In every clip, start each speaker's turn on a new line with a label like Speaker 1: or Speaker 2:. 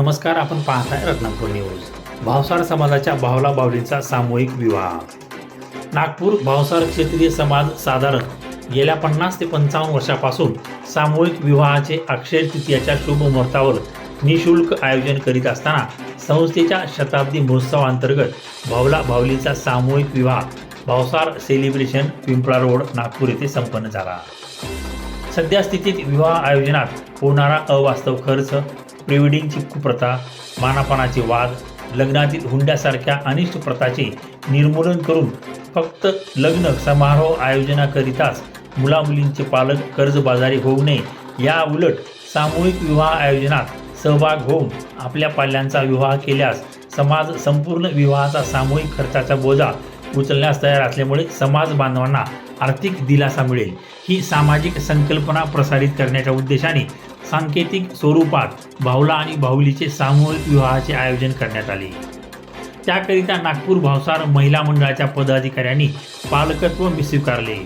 Speaker 1: नमस्कार आपण पाहताय रत्नापूर न्यूज. भावसार समाजाच्या भावला बावलींचा सामूहिक विवाह. नागपूर भावसार क्षेत्रीय समाज साधारण गेल्या पन्नास ते पंचावन्न वर्षापासून सामूहिक विवाहाचे अक्षय तृतीयाच्या शुभ मुहूर्तावर निशुल्क आयोजन करीत असताना संस्थेच्या शताब्दी महोत्सवाअंतर्गत भावला भावलीचा सामूहिक विवाह भावसार सेलिब्रेशन पिंपळा रोड नागपूर येथे संपन्न झाला. सध्या स्थितीत विवाह आयोजनात होणारा अवास्तव खर्च प्रिवेडिंगची कुप्रथा मानापानाचे वाद लग्नातील हुंड्यासारख्या अनिष्ट प्रथाचे निर्मूलन करून फक्त लग्न समारोह आयोजनाकरिताच मुलामुलींचे पालक कर्जबाजारी होऊ नये. या उलट सामूहिक विवाह आयोजनात सहभाग होऊन आपल्या पाल्यांचा विवाह केल्यास समाज संपूर्ण विवाहाचा सामूहिक खर्चाचा बोजा उचलण्यास तयार असल्यामुळे समाज बांधवांना आर्थिक दिलासा मिळेल. ही सामाजिक संकल्पना प्रसारित करण्याच्या उद्देशाने सांकेतिक स्वरूपात भावला आणि बाहुलीचे सामूहिक विवाहाचे आयोजन करण्यात आले. त्याकरिता नागपूर भावसार महिला मंडळाच्या पदाधिकाऱ्यांनी पालकत्व मी स्वीकारले.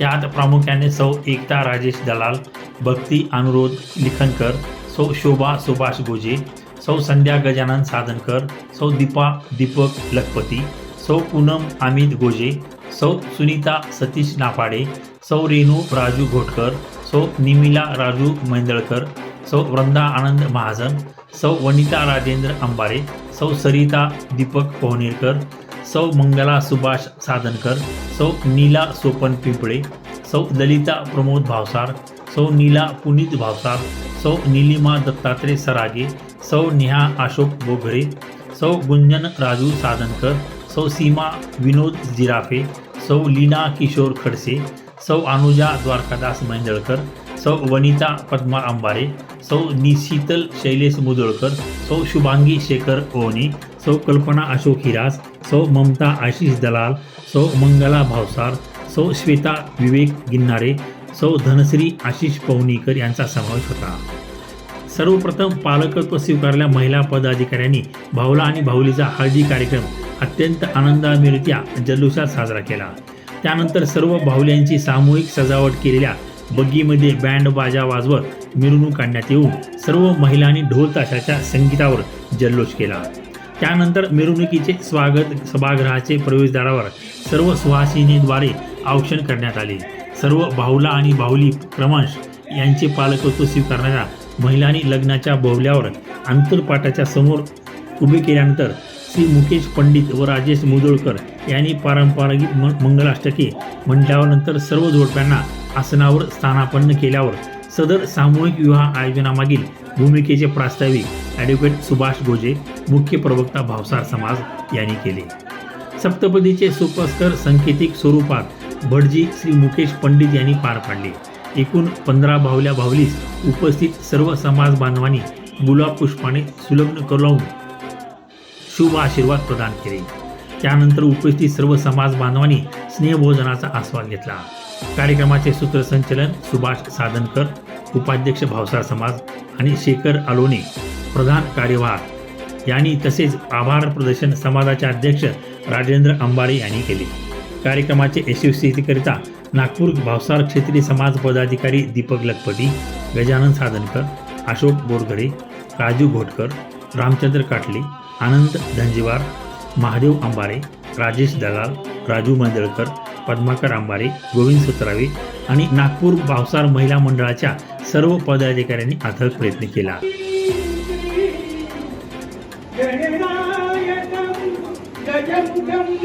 Speaker 1: यात प्रामुख्याने सौ एकता राजेश दलाल भक्ती अनुरोध लिखनकर सौ शोभा सुभाष गोजे सौ संध्या गजानन साधनकर सौ दीपा दीपक लखपती सौ पूनम अमित गोजे सौ सुनीता सतीश नाफाडे सौ रेणू राजू घोटकर सौ निमिला राजू मैंदळकर सौ वृंदा आनंद महाजन सौ वनिता राजेंद्र अंबारे सौ सरिता दीपक पोहनेरकर सौ मंगला सुभाष साधनकर सौ नीला सोपन पिंपळे सौ ललिता प्रमोद भावसार सौ नीला पुनीत भावसार सौ निलिमा दत्तात्रय सरागे सौ नेहा अशोक बोघरे सौ गुंजन राजू साधनकर सौ सीमा विनोद जिराफे सौ लीना किशोर खडसे सौ अनुजा द्वारकादास मैंदळकर सौ वनिता पद्मा अंबारे सौ निशीतल शैलेश मुदोळकर सौ शुभांगी शेखर ओहनी सौ कल्पना अशोक हिरास सौ ममता आशिष दलाल सौ मंगला भावसार सौ श्वेता विवेक गिन्नारे सौ धनश्री आशिष पवनीकर यांचा समावेश होता. सर्वप्रथम पालकत्व स्वीकारल्या महिला पदाधिकाऱ्यांनी भावला आणि भाऊलीचा हळदी कार्यक्रम अत्यंत आनंदामिरित्या जल्लोषात साजरा केला. त्यानंतर सर्व बाहुल्यांची सामूहिक सजावट केलेल्या बग्गीमध्ये बँड बाजा वाजवत मिरवणूक काढण्यात येऊन सर्व महिलांनी ढोल ताशाच्या संगीतावर जल्लोष केला. त्यानंतर मिरवणुकीचे स्वागत सभागृहाचे प्रवेशद्वारावर सर्व सुहासिनीद्वारे औक्षण करण्यात आले. सर्व बाहुला आणि बाहुली क्रमांश यांचे पालकत्व स्वीकारणाऱ्या महिलांनी लग्नाच्या बहुल्यावर आंतरपाटाच्या समोर उभे केल्यानंतर श्री मुकेश पंडित व राजेश मुदोळकर यांनी पारंपरिक म मंगलाष्टके म्हटल्यानंतर सर्व जोडप्यांना आसनावर स्थानापन्न केल्यावर सदर सामूहिक विवाह आयोजनामागील भूमिकेचे प्रास्ताविक ॲडव्होकेट सुभाष गोजे मुख्य प्रवक्ता भावसार समाज यांनी केले. सप्तपदीचे सुपस्कर सांकेतिक स्वरूपात भटजी श्री मुकेश पंडित यांनी पार पाडले. एकूण पंधरा बाहुल्या भावलीस उपस्थित सर्व समाज बांधवांनी गुलाब पुष्पाने सुलग्न करून शुभ आशीर्वाद प्रदान केले. त्यानंतर उपस्थित सर्व समाज बांधवांनी स्नेहभोजनाचा आस्वाद घेतला. कार्यक्रमाचे सूत्रसंचलन सुभाष साधनकर उपाध्यक्ष भावसार समाज आणि शेखर आलोने प्रधान कार्यवाह. यांनी तसेच आभार प्रदर्शन समाजाचे अध्यक्ष राजेंद्र अंबारे यांनी केले. कार्यक्रमाचे यशस्वीकरिता नागपूर भावसार क्षेत्रीय समाज पदाधिकारी दीपक लखपती गजानन साधनकर अशोक बोरघडे राजू घोटकर रामचंद्र काटले आनंद धंजीवार महादेव अंबारे राजेश दलाल राजू मांदळकर पद्माकर अंबारे गोविंद सुतरावे आणि नागपूर भावसार महिला मंडळाच्या सर्व पदाधिकाऱ्यांनी अथक प्रयत्न केला.
Speaker 2: गणनायकं गजमुखं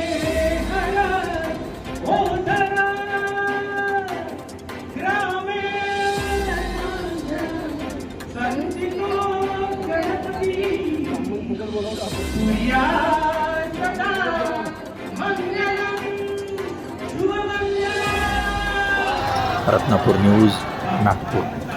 Speaker 1: रत्नापूर न्यूज नागपूर.